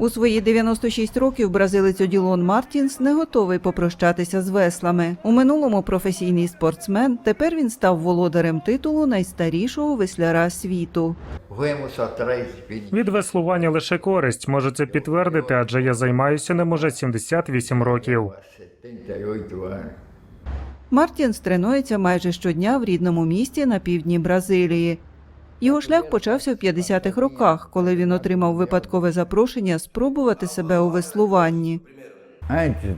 У свої 96 років бразилець Оділон Мартінс не готовий попрощатися з веслами. У минулому професійний спортсмен. Тепер він став володарем титулу найстарішого весляра світу. Від веслування лише користь. Можу це підтвердити, адже я займаюся ним уже 78 років. Мартінс тренується майже щодня в рідному місті на півдні Бразилії. Його шлях почався в 50-х роках, коли він отримав випадкове запрошення спробувати себе у веслуванні.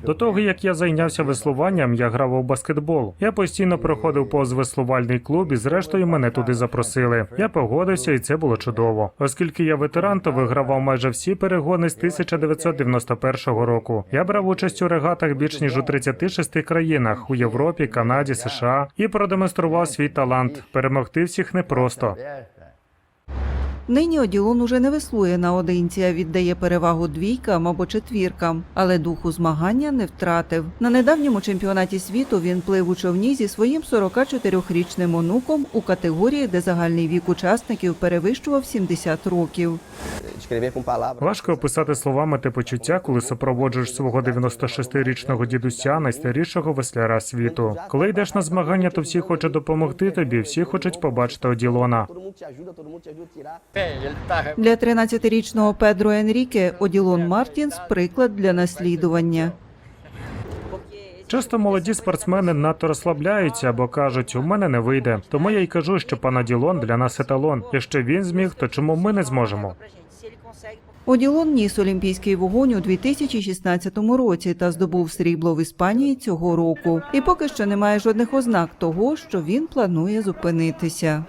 До того як я зайнявся веслуванням, я грав у баскетбол. Я постійно проходив повз веслувальний клуб, і зрештою мене туди запросили. Я погодився, і це було чудово. Оскільки я ветеран, то вигравав майже всі перегони з 1991 року. Я брав участь у регатах більш ніж у 36 країнах у Європі, Канаді, США і продемонстрував свій талант. Перемогти всіх непросто. Нині Оділон уже не веслує наодинці, а віддає перевагу двійкам або четвіркам, але духу змагання не втратив. На недавньому чемпіонаті світу він плив у човні зі своїм 44-річним онуком у категорії, де загальний вік учасників перевищував 70 років. Важко описати словами те почуття, коли супроводжуєш свого 96-річного дідуся, найстарішого весляра світу. Коли йдеш на змагання, то всі хочуть допомогти тобі, всі хочуть побачити Оділона. Для 13-річного Педро Енріке Оділон Мартінс приклад для наслідування. Часто молоді спортсмени надто розслабляються або кажуть, у мене не вийде. Тому я й кажу, що пан Оділон для нас еталон. Якщо він зміг, то чому ми не зможемо? Оділон ніс олімпійський вогонь у 2016 році та здобув срібло в Іспанії цього року. І поки що немає жодних ознак того, що він планує зупинитися.